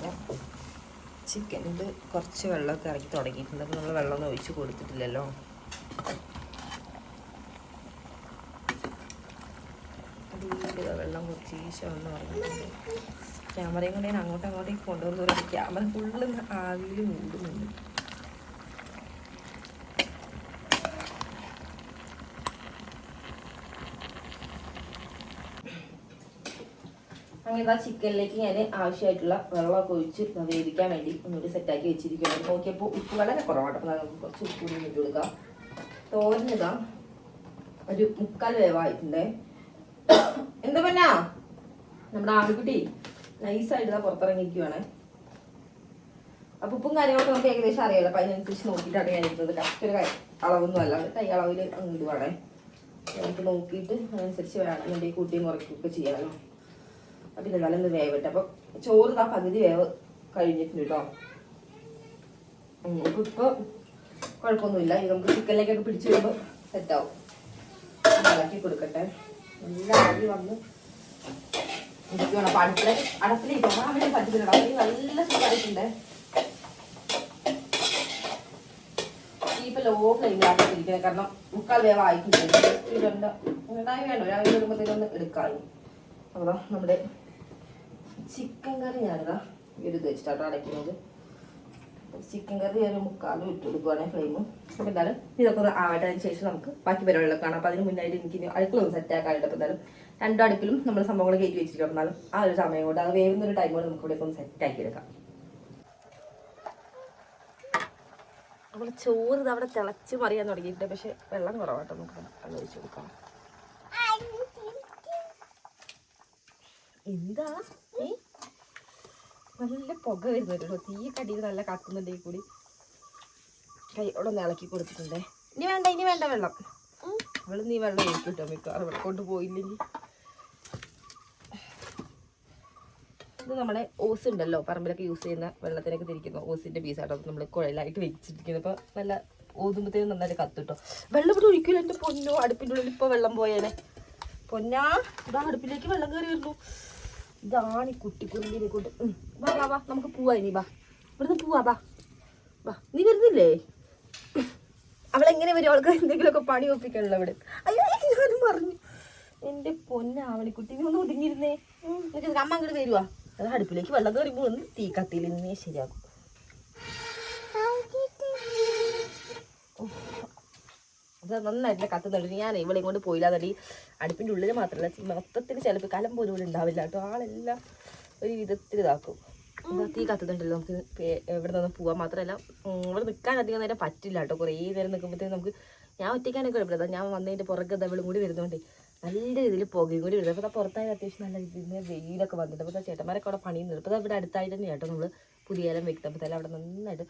ചിക്കൻ ഇത് കുറച്ച് വെള്ളമൊക്കെ ഇറക്കി തുടങ്ങിയിട്ടുണ്ട്. അപ്പോൾ നമ്മൾ വെള്ളമൊന്നും ഒഴിച്ച് കൊടുത്തിട്ടില്ലല്ലോ. വെള്ളം കുറച്ച് ഈശോ എന്ന് പറഞ്ഞിട്ടുണ്ട് ക്യാമറയും കൊണ്ട് ഞാൻ അങ്ങോട്ടും അങ്ങോട്ടേക്ക് കൊണ്ടുവന്നു ക്യാമറ ഫുള്ള് ആവിയിൽ മൂടുന്നുണ്ട്. അങ്ങനെ ഇതാ ചിക്കനിലേക്ക് ഞാൻ ആവശ്യമായിട്ടുള്ള വെള്ളമൊക്കെ ഒഴിച്ച് വേവിക്കാൻ വേണ്ടി ഒന്നുകൂടി സെറ്റാക്കി വെച്ചിരിക്കുകയാണ്. നോക്കിയപ്പോൾ ഉപ്പ് വളരെ കുറവാണ്. അപ്പോൾ നമുക്ക് കുറച്ച് ഉപ്പ് കൂടി ഇട്ട് കൊടുക്കാം. തോരനിതാ ഒരു മുക്കാൽ വേവായിട്ടുണ്ടേ. എന്താ പറഞ്ഞാ നമ്മുടെ ആൺകുട്ടി നൈസായിട്ട് ഇതാ അപ്പൊ ഉപ്പും കാര്യങ്ങളൊക്കെ നമുക്ക് ഏകദേശം അറിയാലോ. അപ്പൊ അതിനനുസരിച്ച് നോക്കിയിട്ടാണ് ഞാൻ ഇരുന്നത്. കറക്റ്റ് ഒരു അളവൊന്നും അല്ല. കൈ അളവിൽ അങ്ങ് ഇടുവാണേ. നമുക്ക് നോക്കിയിട്ട് അതിനനുസരിച്ച് വേണമെന്നുണ്ടെങ്കിൽ കൂട്ടിയും കുറയ്ക്കുകയൊക്കെ ചെയ്യാമല്ലോ അതിന് നല്ലൊന്ന് വേവട്ടെ. അപ്പൊ ചോറ് ഇതാ പകുതി വേവ് കഴിഞ്ഞിട്ടുണ്ട് കേട്ടോ അപ്പൊ ഇപ്പൊ കുഴപ്പമൊന്നുമില്ല ഇത് നമുക്ക് ചിക്കനിലേക്കൊക്കെ പിടിച്ചു വരുമ്പോൾ സെറ്റാവും ഇളക്കി കൊടുക്കട്ടെ. നല്ല അരി വന്ന് ഇരിക്കണം അപ്പൊ അവിടെ പറ്റുന്നുണ്ട് അവിടെ നല്ല സുഖമായിട്ടുണ്ട്. ലോ ഫ്ലെയിമിലാക്കിയിരിക്കുന്നത് കാരണം മുക്കാൽ വേവ് ആയിട്ടുണ്ട്. ഉണ്ടായി വേണ്ട. ഒരാഴ്ച വരുമ്പോഴത്തേക്കൊന്ന് എടുക്കാറുണ്ട് അപ്പോൾ നമ്മുടെ ചിക്കൻ കറി ഞാനിതാ എടുത്ത് വെച്ചിട്ടാണ് അടയ്ക്കുന്നത്. ചിക്കൻ കറി ഒരു മുക്കാലും ഇട്ട് കൊടുക്കുവാണെങ്കിൽ ഫ്ലെയിം. അപ്പോൾ എന്തായാലും ഇതൊക്കെ ഒന്ന് ആവട്ടതിന് ശേഷം നമുക്ക് ബാക്കി പരിപാടികളൊക്കെ കാണാം. അപ്പോൾ അതിന് മുന്നായിട്ട് എനിക്ക് ഇനി അടുക്കള ഒന്ന് സെറ്റ് ആക്കാനായിട്ട് അപ്പോൾ എന്തായാലും രണ്ടും അടുപ്പിലും നമ്മൾ സംഭവങ്ങൾ കയറ്റി വെച്ചിട്ടുണ്ട് എന്നാലും ആ ഒരു സമയം കൊണ്ട് അത് വേവുന്ന ഒരു ടൈം കൊണ്ട് നമുക്ക് ഇവിടെ ഒന്ന് സെറ്റ് ആക്കി എടുക്കാം. നമ്മൾ ചോറ് അവിടെ തിളച്ച് മറിയാൻ തുടങ്ങിയിട്ടുണ്ട്. പക്ഷെ വെള്ളം കുറവാട്ടോ നമുക്ക് വെള്ളം കൊടുക്കാം എന്താ? ഏ? നല്ല പുക വരുന്നുണ്ട് തീ കടിയിൽ നല്ല കത്തുന്നുണ്ടെങ്കിൽ ഈ കൂടി. കൈയോടെ ഒന്ന് ഇളക്കി കൊടുത്തിട്ടുണ്ടേ. ഇനി വേണ്ട ഇനി വേണ്ട വെള്ളം. അവൾ നീ വെള്ളം ഒഴിക്കും കേട്ടോ മിക്കവാറും. ഇവിടെ കൊണ്ട് പോയില്ലെങ്കിൽ ഇത് നമ്മുടെ ഓസ് ഉണ്ടല്ലോ. പറമ്പിലൊക്കെ യൂസ് ചെയ്യുന്ന വെള്ളത്തിനൊക്കെ തിരിക്കുന്നു ഓസിന്റെ പീസാട്ടോ നമ്മൾ കുഴലായിട്ട് വെച്ചിരിക്കുന്നത്. അപ്പോൾ നല്ല ഓതുമ്പത്തേനും നന്നായിട്ട് കത്തുട്ടോ വെള്ളം ഇവിടെ ഒഴിക്കില്ല എന്റെ പൊന്നോ അടുപ്പിന്റെ ഉള്ളിൽ ഇപ്പോൾ വെള്ളം പോയേനെ. പൊന്നാ ഇതാ അടുപ്പിലേക്ക് വെള്ളം കയറി വരുന്നു. ഇതാണ് ഈ കുട്ടിക്കുന്നിനെ കൊണ്ട്. വാ വാ വാ നമുക്ക് പോവാ ഇനി വാ. ഇവിടുന്ന് പോവാ വാ. വാ നീ വരുന്നില്ലേ? അവളെങ്ങനെ വരും? അവൾക്ക് എന്തെങ്കിലുമൊക്കെ പണി ഒപ്പിക്കണല്ലോ അവിടെ അയ്യോ ഞാനും പറഞ്ഞു എന്റെ പൊന്ന ആവണിക്കുട്ടി നീ ഒന്ന് ഒതുങ്ങിയിരുന്നേ. എനിക്ക് അമ്മ അങ്ങോട്ട് വരുവാ. അത് അടുപ്പിലേക്ക് വെള്ളം കയറിപ്പോൾ ഒന്ന് തീ കത്തിയിൽ നിന്നേ ശരിയാകും അത് നന്നായിട്ട് കത്തുന്നുണ്ട് ഞാൻ ഇവിടെ കൊണ്ട് പോയില്ല തടി അടുപ്പിന്റെ ഉള്ളിൽ മാത്രമല്ല മൊത്തത്തിൽ ചിലപ്പോൾ കലം പോലും ഇവിടെ ഉണ്ടാവില്ല കേട്ടോ. ആളെല്ലാം ഒരു വിധത്തിൽ ഇതാക്കും. തീ കത്തുന്നുണ്ടല്ലോ നമുക്ക് എവിടെ നിന്ന് പോകാൻ മാത്രമല്ല ഇവിടെ നിൽക്കാൻ അധികം നേരം പറ്റില്ല കേട്ടോ. കുറേ നേരം നിൽക്കുമ്പോഴത്തേക്കും നമുക്ക് ഞാൻ ഒറ്റയ്ക്കാനൊക്കെ കുഴപ്പമില്ല. ഞാൻ വന്നതിന്റെ പുറകെ ദവളും കൂടി വരുന്നുണ്ട്. നല്ല രീതിയിൽ പുകയും കൂടി വരുന്നത് അപ്പോൾ പുറത്തായ അത്യാവശ്യം നല്ല രീതിയിൽ വെയിലൊക്കെ വന്നിട്ട് അപ്പോൾ ചേട്ടന്മാരൊക്കെ അവിടെ പണിയുന്നുണ്ട്. അപ്പോൾ ഇവിടെ അടുത്തായിട്ട് തന്നെ കേട്ടോ നമ്മൾ പുതിയ ഇലം തന്നെ അവിടെ നന്നായിട്ട്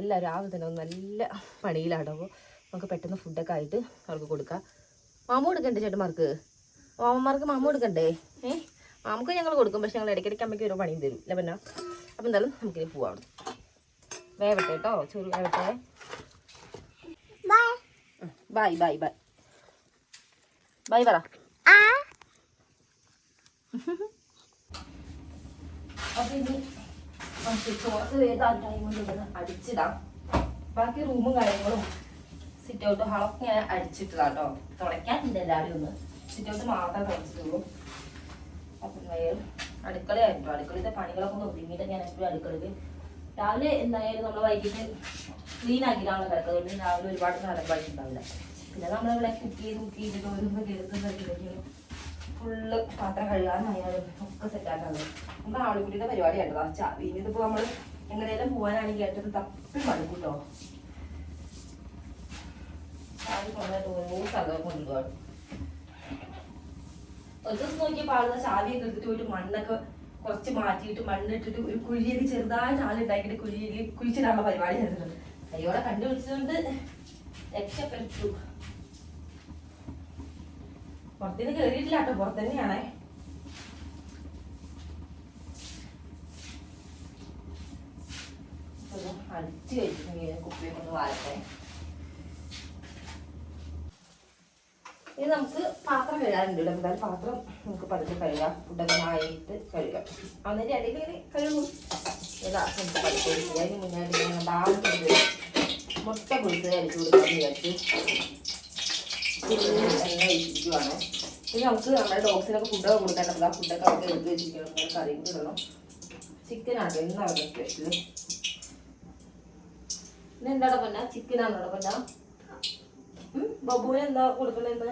എല്ലാവരും തന്നെ നല്ല പണിയിലാട്ടോ. അപ്പോൾ നമുക്ക് പെട്ടെന്ന് ഫുഡൊക്കെ ആയിട്ട് അവർക്ക് കൊടുക്കാം. മാമ കൊടുക്കണ്ടേ ചേട്ടന്മാർക്ക് മാമന്മാർക്ക് മാമ കൊടുക്കണ്ടേ? ഏ? മാമക്ക് ഞങ്ങൾ കൊടുക്കും പക്ഷെ ഞങ്ങൾ ഇടയ്ക്കിടയ്ക്ക് അമ്മയ്ക്ക് ഒരു പണിയും തരും. ഇല്ല പിന്നെ അപ്പം എന്തായാലും നമുക്കിനി പോവാം. വേവട്ടെ കേട്ടോ ചോറ് വേവട്ടെ. ബൈ ബൈ ബൈ ബൈ പറ. ചോറ് വേദാൻ ടൈം അടിച്ചിടാം. ബാക്കി റൂമും കാര്യങ്ങളും സിറ്റ് ഔട്ട് ഹാളൊക്കെ ഞാൻ അടിച്ചിട്ടതാ കേട്ടോ തുടയ്ക്കാനുണ്ട് എല്ലാവരും ഒന്ന്. സിറ്റ് ഔട്ട് മാത്രമേ തുടച്ചിട്ടുള്ളൂ. അപ്പം വയർ അടുക്കളയായിട്ടോ. അടുക്കളയിലെ പണികളൊക്കെ ഒന്ന് ഒതുങ്ങിയിട്ട് ഞാൻ എപ്പോഴും അടുക്കളയിൽ രാവിലെ എന്തായാലും നമ്മൾ വൈകിട്ട് ക്ലീൻ ആക്കിയിട്ടാണ് കിടക്കുന്നത് രാവിലെ ഒരുപാട് നരമ്പായിട്ടുണ്ടാവില്ല പിന്നെ നമ്മളിവിടെ കുക്ക് ചെയ്ത് കുക്ക് ചെയ്തിട്ട് ഓരോന്ന് എടുത്തുണ്ടാക്കിയിട്ടുണ്ടെങ്കിലും ഫുള്ള് പാത്രം കഴുകാനായാലും ഒക്കെ സെറ്റാക്കാണ് നമുക്ക് ആളുകൂടിയുടെ പരിപാടി ആയിട്ടോ ചാവി ഇതിപ്പോ നമ്മൾ എങ്ങനെയെല്ലാം പോകാനാണെങ്കിൽ ഏറ്റവും തപ്പി മടുക്കും ചാവി കൊണ്ടായിട്ട് ഓരോ സ്ഥലവും കൊണ്ടുപോകാം ഒരു ദിവസം നോക്കിയപ്പോൾ പോയിട്ട് മണ്ണൊക്കെ കുറച്ച് മാറ്റിയിട്ട് മണ്ണിട്ടിട്ട് ഒരു കുഴിയിൽ ചെറുതായിട്ട് ആളുണ്ടാക്കിയിട്ട് കുഴിയിൽ കുഴിച്ചിടാനുള്ള പരിപാടി ചെയ്തിട്ടുണ്ട് അയ്യോടെ കണ്ടുപിടിച്ചതുകൊണ്ട് രക്ഷപ്പെട്ടു. പുറത്തുനിന്ന് കയറിയിട്ടില്ല കേട്ടോ പുറത്ത് തന്നെയാണേ ഒന്ന് അടിച്ചു കഴിച്ചിട്ടുണ്ടെങ്കിൽ കുപ്പിയൊക്കെ ഒന്ന് വാരട്ടെ. ഇനി നമുക്ക് പാത്രം കഴുകാനുണ്ട് എന്തായാലും പാത്രം നമുക്ക് പതുക്കെ കഴുകാം. ആയിട്ട് കഴുകാം. അന്നേരം അല്ലെങ്കിൽ കഴുകും ഇതാ നമുക്ക് പതുക്കെ ചെയ്യാം അതിന് മുന്നേ ഞാൻ ബാക്കി മുട്ട പൊളിച്ച് അടിച്ചു കൊടുക്കാൻ വിചാരിച്ചു. എണ്ണ ഒഴിച്ചിരിക്കുവാണ്. ഇനി നമുക്ക് നമ്മുടെ ഡോഗ്സിനൊക്കെ ഫുഡൊക്കെ കൊടുക്കാൻ ആ ഫുഡൊക്കെ അവർക്ക് എടുത്ത് വെച്ചിരിക്കണം. നമ്മൾ കറിയും കൂടെ ഇടണം എന്നാണ് അവരുടെ സ്പെഷ്യൽ ഇന്ന് എന്താണോ പൊന്ന? ചിക്കനാണോ പൊന്ന? ബബുവിന് എന്താ കൊടുക്കണെന്ന്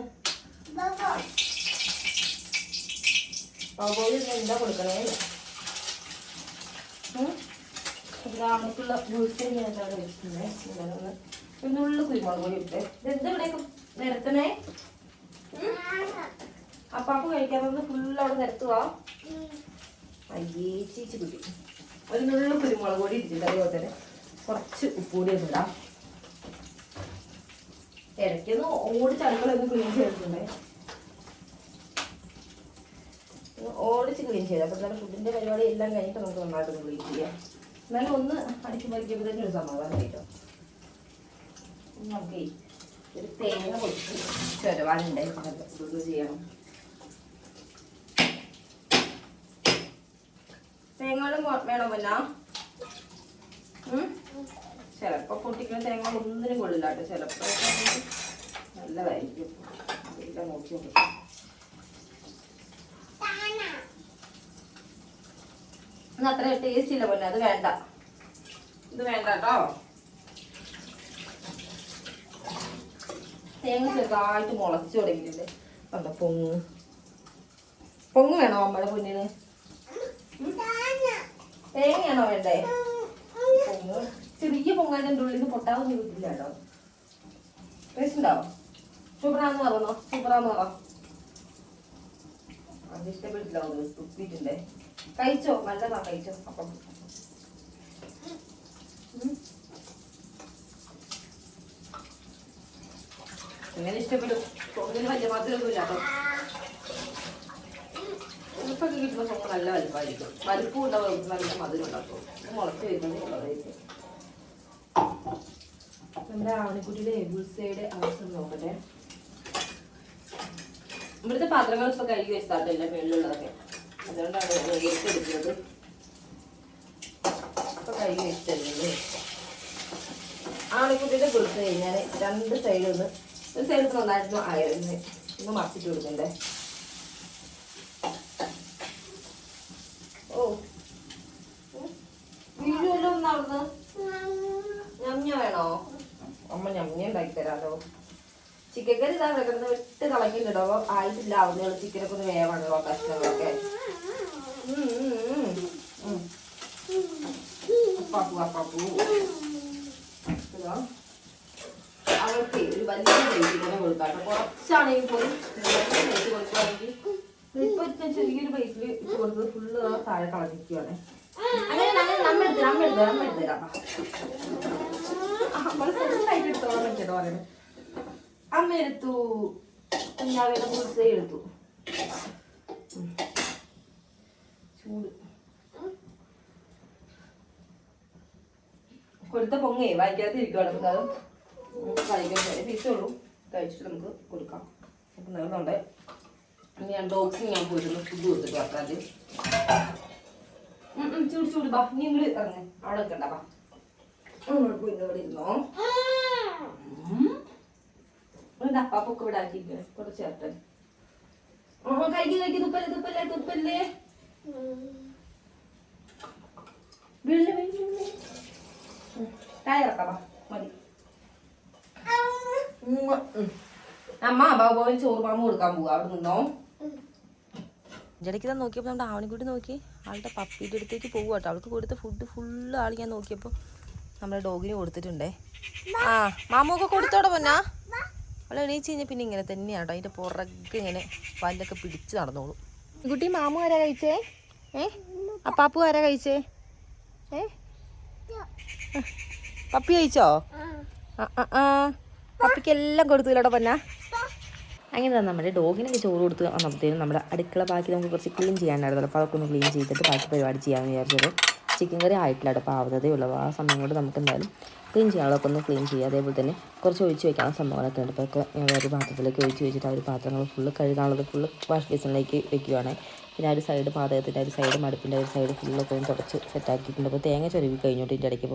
ബബുവിന് എന്താ കൊടുക്കണേ? ഗ്രാമത്തിലുള്ള ജ്യൂസ് ഞാൻ എന്താണ് വെച്ചിട്ടുണ്ടേ പിന്നെ ഉള്ളു കുരുമുളക് പൊടി ഇട്ട്. ഇതെന്താ ഇവിടേക്ക് നിരത്തണേ? അപ്പാപ്പ് കഴിക്കാത്തത് ഫുള്ള് അവിടെ നിരത്തുവാ. അയ്യേ ചീച്ച് കുട്ടി. ഒരു നുള്ളു കുരുമുളക് പൊടി ഇട്ടിട്ട് അതുപോലെ തന്നെ. കുറച്ച് ഉപ്പൂടി ഒന്ന് ഇടാം ഇടയ്ക്കൊന്ന് ഓടിച്ച് അടുക്കളൊന്ന് ക്ലീൻ ചെയ്തിട്ടുണ്ടേ. ഓടിച്ച് ക്ലീൻ ചെയ്ത്. അപ്പം തന്നെ ഫുഡിന്റെ പരിപാടി എല്ലാം കഴിഞ്ഞിട്ട് നമുക്ക് നന്നായിട്ട് ക്ലീൻ ചെയ്യാം. എന്നാലും ഒന്ന് അടിച്ചു തന്നെ ഒരു സമാധാനം കിട്ടും. നമുക്ക് ഒരു തേങ്ങ പൊടിച്ച് ചുരവാനുണ്ട് ഇതൊന്ന് ചെയ്യണം. തേങ്ങകളും വേണോ പിന്നെ? ചിലപ്പോ പൊട്ടിക്കുന്ന തേങ്ങ ഒന്നിനും കൊള്ളില്ല കേട്ടോ. ചിലപ്പോ നല്ലതായിരിക്കും അറിയില്ല നോക്കി നോക്കി ഇന്ന് അത്ര ടേസ്റ്റ് ഇല്ല പൊന്നെ അത് വേണ്ട. ഇത് വേണ്ട കേട്ടോ. തേങ്ങ ചെറുതായിട്ട് മുളച്ചു തുടങ്ങിയിട്ടുണ്ട്. കണ്ടോ പൊങ്ങ്. പൊങ്ങ് വേണോ അമ്മയുടെ പൊന്നിന്? തേങ്ങയാണോ വേണ്ടേ? പൊങ്ങ്. ചെറിയ പൊങ്ങാന്റെ ഉള്ളിൽ നിന്ന് പൊട്ടാതൊന്നും കിട്ടില്ല കേട്ടോ. ടേസ്റ്റ് സൂപ്പറാന്ന് പറഞ്ഞോ സൂപ്പറാന്ന് പറ അത് ഇഷ്ടപ്പെട്ടില്ല തുപ്പിയിട്ടുണ്ടേ. കഴിച്ചോ? നല്ലതാ കഴിച്ചോ. അപ്പം. ഉം. എങ്ങനെ ഇഷ്ടപ്പെടും. പൊങ്ങിന് വലിയ മാത്രമൊന്നുമില്ല അപ്പം ഉപ്പൊക്കെ കിട്ടുന്ന പൊങ്ങ് നല്ല വലുപ്പമായിരിക്കും വലുപ്പം ഉണ്ടാവും. നല്ല മധുരം ഉണ്ടാക്കും മുളച്ച് വരുന്നത് ഉള്ളതായിരിക്കും നമ്മുടെ ആണിക്കുട്ടിയുടെ എഗുസയുടെ അവസ്ഥ നോക്കട്ടെ. ഇവിടുത്തെ പാത്രങ്ങൾ ഇപ്പൊ കഴുകി വെച്ചാട്ടില്ല മേളിലുള്ളതൊക്കെ. അതുകൊണ്ടാണ് എടുത്തെടുക്കുന്നത് ഇപ്പൊ കഴുകി വെച്ചിട്ടല്ലേ ആണിക്കുട്ടിയുടെ കൊടുത്തു കഴിഞ്ഞാൽ രണ്ട് സൈഡിൽ ഒന്ന് ഒരു സൈഡിൽ നന്നായിരുന്നു അയർന്ന് ഒന്ന് മറച്ചിട്ട് കൊടുക്കണ്ടേ? ഓ. വീഴുമല്ലോ ഒന്ന് അവിടുന്ന് ഞമ്മ വേണോ? തരാലോ ചിക്കൻ കറി ഇതാ കിടക്കുന്നത് വിട്ട് അപ്പൊ ആയിട്ടില്ല. ആവുന്നേ ചിക്കനൊക്കെ ഒന്ന് വേവാണല്ലോ കഷ്ണങ്ങളൊക്കെ. ഉം, ഉം, ഉം. ഉം. പാപ്പു ഇതാ. അവൾക്ക് ഒരു വലിയ തന്നെ കൊടുക്കാം കേട്ടോ. കുറച്ചാണെങ്കിൽ പോലും ഇപ്പൊ ചെറിയൊരു പ്ലേറ്റിൽ ഇട്ട് കൊടുത്തത് ഫുള്ള് താഴെ കളഞ്ഞിരിക്കുകയാണ് അങ്ങനെ നമ്മൾ നമ്മൾ എടുത്ത് നമ്മ എടുത്ത് നമ്മ എടുത്ത് തരാം. നമ്മൾ ചൂട് കൊടുത്ത പൊങ്ങേ ഇരിക്കുവാണ് നമുക്ക് അത് കഴിക്കാൻ പീസേ ഉള്ളൂ കഴിച്ചിട്ട് നമുക്ക് കൊടുക്കാം അപ്പം നേർന്നുണ്ട് ഞാൻ ഡോഗ്സിന് ഞാൻ പോയിരുന്നു ഫുഡ് കൊടുത്തിട്ട് വെക്കാം ചൂട് ചൂട് ബാ. നീ ഇങ്ങോട്ട് ഇറങ്ങ്. അവിടെ വെക്കണ്ട ബാ. ഇവിടെ ഇരുന്നോ എന്താ പാപ്പൊക്കെ ഇവിടെ ആക്കിയിരിക്കണേ. കുറച്ച് ചേർത്തൻ കഴിക്ക് കഴിക്ക്. തുപ്പല്ലേ തുപ്പല്ലേ തുപ്പല്ലേ? മതി. ഉമ്മ. ഉം. അമ്മ ചോറ് കൊടുക്കാൻ നമ്മുടെ ആവണിക്കുട്ടി നോക്കി. ആളുടെ പപ്പീന്റെ അടുത്തേക്ക് പോകുക കേട്ടോ അവൾക്ക് കൊടുത്ത ഫുഡ് ഫുള്ള് ആൾ ഞാൻ നമ്മുടെ ഡോഗിന് കൊടുത്തിട്ടുണ്ടേ. ആ മാമൊക്കെ കൊടുത്തോടെ പൊന്നാ. അവൾ എണീച്ച് കഴിഞ്ഞാൽ പിന്നെ ഇങ്ങനെ തന്നെയാണ് കേട്ടോ. അതിന്റെ പുറകെ ഇങ്ങനെ പല്ലൊക്കെ പിടിച്ച് നടന്നോളൂ. കുട്ടി മാമു ആരാ കഴിച്ചേ? ഏ? അപ്പാപ്പു പാപ്പു ആരാ കഴിച്ചേ? ഏ? പപ്പി കഴിച്ചോ? ആ. ആ ആ പപ്പിക്ക് എല്ലാം കൊടുത്തില്ലോടെ പൊന്നാ. അങ്ങനെ തന്നെ നമ്മുടെ ഡോഗിനൊക്കെ ചോറ് കൊടുത്ത് വന്നപ്പോഴത്തേനും നമ്മുടെ അടുക്കള ബാക്കി നമുക്ക് കുറച്ച് ക്ലീൻ ചെയ്യാനായിരുന്നല്ലോ അപ്പോൾ അതൊക്കെ ഒന്ന് ക്ലീൻ ചെയ്തിട്ട് ബാക്കി പരിപാടി ചെയ്യാമെന്ന് വിചാരിച്ചത്. ചിക്കൻ കറി ആയിട്ടില്ല അപ്പോൾ ആവുന്നതേ ഉള്ളൂ. ആ സമയം കൊണ്ട് നമുക്ക് എന്തായാലും ക്ലീൻ ചെയ്യാനുള്ളതൊക്കെ ഒന്ന് ക്ലീൻ ചെയ്യുക. അതേപോലെ തന്നെ കുറച്ച് ഒഴിച്ച് വെക്കാനുള്ള സംഭവങ്ങളൊക്കെ ഉണ്ട്. ഒക്കെ ഞാൻ വേറെ പാത്രത്തിലേക്ക് ഒഴിച്ച് വെച്ചിട്ട് ആ ഒരു പാത്രങ്ങൾ ഫുള്ള് കഴുകാനുള്ളത് ഫുള്ള് വാഷ് ബേസിനിലേക്ക് വെക്കുവാണ്. പിന്നെ ഒരു സൈഡ് പാതകത്തിന്റെ ഒരു സൈഡ് മടുപ്പിന്റെ ഒരു സൈഡ് ഫുള്ളൊക്കെ ഒന്ന് തുടച്ച് സെറ്റാക്കിയിട്ടുണ്ട് അപ്പോൾ തേങ്ങ ചൊരുവി കഴിഞ്ഞോട്ട് ഇതിന്റെ ഇടയ്ക്ക്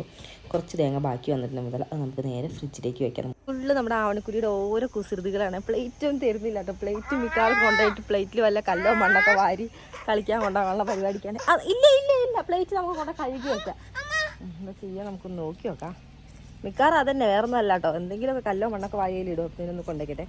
കുറച്ച് തേങ്ങ ബാക്കി വന്നിട്ടുണ്ട് മുതൽ അത് നമുക്ക് നേരെ ഫ്രിഡ്ജിലേക്ക് വെക്കണം. ഫുള്ള് നമ്മുടെ ആവണക്കുരിയുടെ ഓരോ കുസൃതികളാണ്. പ്ലേറ്റും തരുന്നില്ല കേട്ടോ. പ്ലേറ്റ് മിക്കാളും കൊണ്ടുപോയിട്ട് പ്ലേറ്റിൽ വല്ല കല്ലോ മണ്ണൊക്കെ വാരി കളിക്കാൻ കൊണ്ടാകാനുള്ള പരിപാടിക്കാണ്. ഇല്ല ഇല്ല ഇല്ല. പ്ലേറ്റ് നമുക്ക് കൊണ്ട് കഴുകി വെക്കാം. എന്താ ചെയ്യാം നമുക്കൊന്ന് നോക്കി നോക്കാം. മിക്കാറും അതന്നെ വേറെ ഒന്നും അല്ല കേട്ടോ. എന്തെങ്കിലുമൊക്കെ കല്ലോ മണ്ണൊക്കെ വാരിയിലിടും. അതിനൊന്ന് കൊണ്ടേക്കട്ടെ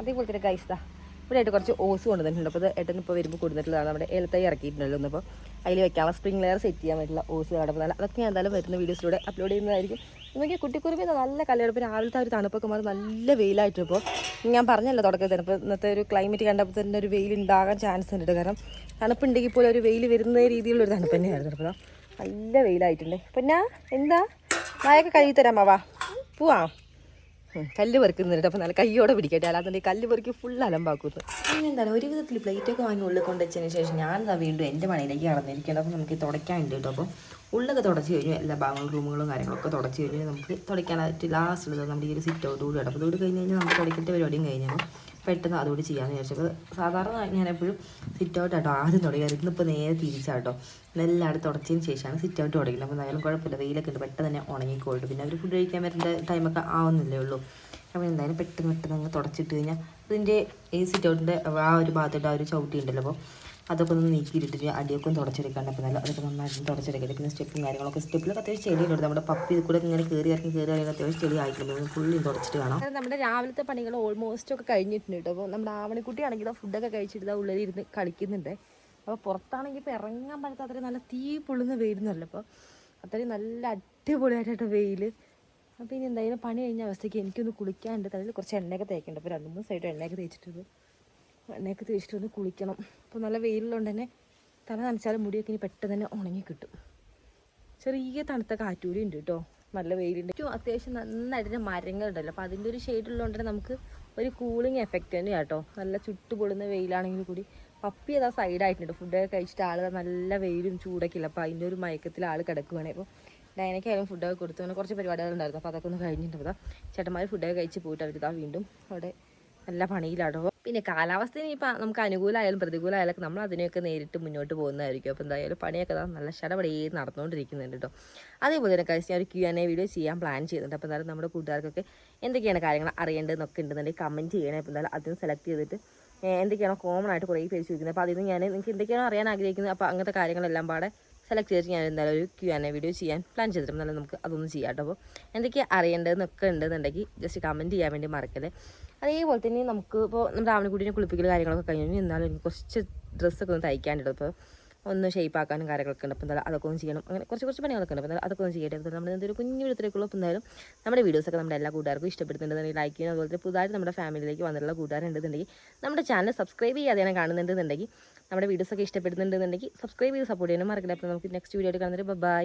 അതേപോലെ തന്നെ കൈസ്താ ഇവിടെ ആയിട്ട് കുറച്ച് ഓസ് കൊണ്ടുവന്നിട്ടുണ്ട്. അപ്പോൾ ഇത് ഏട്ടൻ ഇപ്പോൾ വരുമ്പോൾ കൊടുത്തിട്ടുള്ളതാണ്. നമ്മുടെ ഏലത്തൈ ഇറക്കിയിട്ടുണ്ടല്ലോ ഒന്നിപ്പോൾ അതിൽ വെക്കാനുള്ള സ്പ്രിംഗ് ലെയർ സെറ്റ് ചെയ്യാൻ പറ്റുള്ള ഓസ് കടപ്പുന്നല്ല അതൊക്കെ ഞാൻ എന്തായാലും വരുന്ന വീഡിയോസിലൂടെ അപ്ലോഡ് ചെയ്യുന്നതായിരിക്കും. നമുക്ക് കുട്ടിക്കുരുമി നല്ല കലയെടുപ്പ് രാവിലത്തെ ഒരു തണുപ്പൊക്കെ മാറി നല്ല വെയിലായിട്ട് ഇപ്പോൾ ഞാൻ പറഞ്ഞല്ലോ തുടക്കത്തിൽ ഇപ്പോൾ ഇന്നത്തെ ഒരു ക്ലൈമറ്റ് കണ്ടപ്പോൾ തന്നെ ഒരു വെയിൽ ഉണ്ടാകാൻ ചാൻസ് ഉണ്ട്. കാരണം തണുപ്പുണ്ടെങ്കിൽ പോലും ഒരു വെയിൽ വരുന്ന രീതിയിലുള്ള ഒരു തണുപ്പ് തന്നെയായിരുന്നു അപ്പോൾ നല്ല വെയിലായിട്ടുണ്ട്. പിന്നെ എന്താ? മഴയൊക്കെ കഴുകി തരാം മാവാ. പോവാം. കല്ല് പെറുക്കുന്നുണ്ട്. അപ്പോൾ നല്ല കയ്യോടെ പിടിക്കട്ടെ. അല്ലാന്നുണ്ടെങ്കിൽ കല്ല് പെറുക്കി ഫുൾ അലമ്പാക്കുന്നു. പിന്നെ എന്താണ് ഒരു വിധത്തിൽ പ്ലേറ്റൊക്കെ വാങ്ങി ഉള്ളിൽ കൊണ്ടുവച്ചതിന് ശേഷം ഞാൻ എന്താ വീണ്ടും എന്റെ പണിയിലേക്ക് കടന്നിരിക്കുകയാണ്. അപ്പോൾ നമുക്ക് തുടയ്ക്കാനുണ്ട് കേട്ടോ. അപ്പോൾ ഉള്ളൊക്കെ തുടച്ച് കഴിഞ്ഞു എല്ലാ ഭാഗങ്ങളും റൂമുകളും കാര്യങ്ങളൊക്കെ തുടച്ച് കഴിഞ്ഞ് നമുക്ക് തുടയ്ക്കാനായിട്ട് ലാസ്റ്റ് ഉള്ളത് നമ്മുടെ ഈ ഒരു സിറ്റ് ഔട്ട് കൂടി അപ്പോൾ കൂടി കഴിഞ്ഞ് കഴിഞ്ഞാൽ നമുക്ക് തുടയ്ക്കേണ്ട പരിപാടിയും കഴിഞ്ഞപ്പോൾ പെട്ടെന്ന് അതുകൂടി ചെയ്യാമെന്ന് വിചാരിച്ചപ്പോൾ സാധാരണ ഞാൻ എപ്പോഴും സിറ്റ് ഔട്ട് ആട്ടോ. ആദ്യം തുടങ്ങിയത് ഇന്നിപ്പോൾ നേരെ തിരിച്ചാട്ടോ. എല്ലായിടത്തും തുടച്ചതിന് ശേഷമാണ് സിറ്റ് ഔട്ട് തുടങ്ങിയത്. അപ്പോൾ എന്തായാലും കുഴപ്പമില്ല. വെയിലൊക്കെ ഉണ്ട്. പെട്ടെന്ന് തന്നെ ഉണങ്ങിക്കോളും. പിന്നെ അവർ ഫുഡ് കഴിക്കാൻ വരേണ്ട ടൈമൊക്കെ ആവുന്നില്ലേ ഉള്ളൂ. അപ്പോൾ എന്തായാലും പെട്ടെന്ന് പെട്ടെന്ന് അങ്ങ് തുടച്ചിട്ട് കഴിഞ്ഞാൽ അതിന്റെ ഈ സിറ്റ് ഔട്ടിന്റെ ആ ഒരു ഭാഗത്തോട്ട് ആ ഒരു ചവിട്ടി ഉണ്ടല്ലോ. അപ്പോൾ അതൊക്കെ ഒന്ന് നീക്കിയിട്ടിട്ട് അടിയൊക്കെ ഒന്ന് തുടച്ചെടുക്കാണ്ട് അപ്പോൾ നല്ല അതൊക്കെ നന്നായിട്ട് തുടച്ചെടുക്കരുത് പിന്നെ സ്റ്റെപ്പും കാര്യങ്ങളൊക്കെ സ്റ്റെപ്പിലൊക്കെ അത്യാവശ്യം ചെടിയുണ്ട് നമ്മുടെ പപ്പി കൂടെ ഇങ്ങനെ കയറി ഇറങ്ങി കയറി ഇറങ്ങി അത്യാവശ്യം ചെടി ആയിട്ടുണ്ട് ഫുള്ളി തുടച്ചിട്ട് കാണാം നമ്മുടെ രാവിലത്തെ പണികൾ ഓൾമോസ്റ്റ് ഒക്കെ കഴിഞ്ഞിട്ടുണ്ട് അപ്പോൾ നമ്മുടെ ആവണിക്കുട്ടി ആണെങ്കിൽ ഫുഡൊക്കെ കഴിച്ചിട്ട് ഉള്ളിൽ ഇരുന്ന് കളിക്കുന്നുണ്ട്. അപ്പോൾ പുറത്താണെങ്കിൽ ഇപ്പോൾ ഇറങ്ങാൻ പറ്റാത്ത അത്രയും നല്ല തീ പൊള്ളുന്ന വെയിലുന്നല്ലോ. അപ്പോൾ അത്രയും നല്ല അടിപൊളിയായിട്ടോ വെയിൽ അപ്പോൾ ഇനി എന്തായാലും പണി കഴിഞ്ഞ അവസ്ഥയ്ക്ക് എനിക്കൊന്ന് കുളിക്കാനുണ്ട്. തലയിൽ കുറച്ച് എണ്ണയൊക്കെ തേക്കുന്നുണ്ട്. അപ്പോൾ രണ്ട് മൂന്ന് സൈഡ് എണ്ണയൊക്കെ തേച്ചിട്ടുണ്ട്. എണ്ണയൊക്കെ തേച്ചിട്ട് ഒന്ന് കുളിക്കണം. അപ്പോൾ നല്ല വെയിലുള്ളതുകൊണ്ട് തന്നെ തല നനച്ചാലും മുടിയൊക്കെ ഇനി പെട്ടെന്ന് തന്നെ ഉണങ്ങി കിട്ടും. ചെറിയ തണുത്ത കാറ്റൂരി ഉണ്ട് കേട്ടോ നല്ല വെയിലുണ്ട്. ഏറ്റവും അത്യാവശ്യം നന്നായിട്ട് മരങ്ങളുണ്ടല്ലോ അപ്പോൾ അതിന്റെ ഒരു ഷെയ്ഡ് ഉള്ളതുകൊണ്ട് തന്നെ നമുക്ക് ഒരു കൂളിംഗ് എഫക്റ്റ് തന്നെയാണ് കേട്ടോ നല്ല ചുട്ടു പൊള്ളുന്ന വെയിലാണെങ്കിൽ കൂടി. പപ്പി അതാ സൈഡായിട്ടുണ്ട് ഫുഡൊക്കെ കഴിച്ചിട്ട് ആൾ നല്ല വെയിലും ചൂടൊക്കെ ഇല്ല അപ്പോൾ അതിന്റെ ഒരു മയക്കത്തിൽ ആൾ കിടക്കുവാണേ. അപ്പോൾ ഡയനയ്ക്കായാലും ഫുഡൊക്കെ കൊടുത്തു. അങ്ങനെ കുറച്ച് പരിപാടികളുണ്ടായിരുന്നു. അപ്പോൾ അതൊക്കെ ഒന്ന് കഴിഞ്ഞിട്ടുണ്ട്. ചേട്ടന്മാർ ഫുഡൊക്കെ കഴിച്ച് പോയിട്ട് അവരിതാ വീണ്ടും അവിടെ നല്ല പണിയിലാടോ പിന്നെ കാലാവസ്ഥ ഇനിയിപ്പോൾ നമുക്ക് അനുകൂലമായാലും പ്രതികൂലമായാലും നമ്മൾ അതിനെയൊക്കെ നേരിട്ട് മുന്നോട്ട് പോകുന്നതായിരിക്കും. അപ്പോൾ എന്തായാലും പണിയൊക്കെ നല്ല ശടപടി നടന്നുകൊണ്ടിരിക്കുന്നുണ്ട് കേട്ടോ അതേപോലെ തന്നെ കഴിച്ച് ഞാൻ ഒരു ക്യു ആൻ എ വീഡിയോ ചെയ്യാൻ പ്ലാൻ ചെയ്യുന്നുണ്ട് അപ്പോൾ എന്തായാലും നമ്മുടെ കൂട്ടുകാർക്കൊക്കെ എന്തൊക്കെയാണ് കാര്യങ്ങൾ അറിയേണ്ടതെന്നൊക്കെ ഉണ്ടെന്നുണ്ടെങ്കിൽ കമന്റ് ചെയ്യണേ. അപ്പോൾ എന്തായാലും അതിന് സെലക്ട് ചെയ്തിട്ട് എന്തൊക്കെയാണോ കോമൺ ആയിട്ട് കുറേ പേര് ചോദിക്കുന്നത്. അപ്പോൾ അതിൽ നിന്ന് ഞാൻ നിങ്ങൾക്ക് എന്തൊക്കെയാണോ അറിയാൻ ആഗ്രഹിക്കുന്നത്. അപ്പോൾ അങ്ങനത്തെ കാര്യങ്ങളെല്ലാം പാടെ സെലക്ട് ചെയ്തിട്ട് ഞാൻ എന്തായാലും ഒരു ക്യു ആൻ എ വീഡിയോ ചെയ്യാൻ പ്ലാൻ ചെയ്തിട്ടുണ്ട്. എന്നാലും നമുക്ക് അതൊന്നും ചെയ്യാം കേട്ടോ അപ്പോൾ എന്തൊക്കെയാണ് അറിയേണ്ടതെന്നൊക്കെ ഉണ്ടെന്നുണ്ടെങ്കിൽ ജസ്റ്റ് കമന്റ് ചെയ്യാൻ വേണ്ടി മറക്കല്ലേ. അതേപോലെ തന്നെ നമുക്ക് ഇപ്പോൾ നമ്മുടെ രാവണക്കുട്ടീനെ കുളിപ്പിക്കൽ കാര്യങ്ങളൊക്കെ കഴിഞ്ഞു. എന്നാലും എനിക്ക് കുറച്ച് ഡ്രസ്സൊക്കെ ഒന്ന് തയ്ക്കാനുണ്ട്. അപ്പോൾ ഒന്ന് ഷേപ്പ് ആക്കാനും കാര്യങ്ങളൊക്കെ ഉണ്ട്. അപ്പോൾ എന്തായാലും അതൊക്കെ ഒന്ന് ചെയ്യണം. അങ്ങനെ കുറച്ച് കുറച്ച് പണികളൊക്കെ ഉണ്ട്. എന്തായാലും അതൊക്കെ ഒന്ന് ചെയ്യട്ടെ അപ്പോൾ നമ്മുടെ എന്തൊരു കുഞ്ഞു വിധത്തിലേക്കുള്ള അപ്പോൾ എന്തായാലും നമ്മുടെ വീഡിയോസൊക്കെ നമ്മുടെ എല്ലാ കൂട്ടുകാർക്കും ഇഷ്ടപ്പെടുന്നുണ്ടെന്നുണ്ടെങ്കിൽ ലൈക്ക് ചെയ്യുന്ന അതുപോലെ പുതുതായിട്ട് നമ്മുടെ ഫാമിലിയിലേക്ക് വന്നിട്ടുള്ള കൂട്ടുകാരുണ്ടെന്നുണ്ടെങ്കിൽ നമ്മുടെ ചാനൽ സബ്സ്ക്രൈബ് ചെയ്യാതെ ഞാൻ കാണുന്നുണ്ടെന്നുണ്ടെങ്കിൽ നമ്മുടെ വീഡിയോസൊക്കെ ഇഷ്ടപ്പെടുന്നുണ്ടെന്നുണ്ടെങ്കിൽ സബ്സ്ക്രൈബ് ചെയ്ത് സപ്പോർട്ട് ചെയ്യാനും മറക്കില്ല. അപ്പോൾ നമുക്ക് നെക്സ്റ്റ് വീഡിയോ ആയിട്ട് കാണുന്നത് ബൈ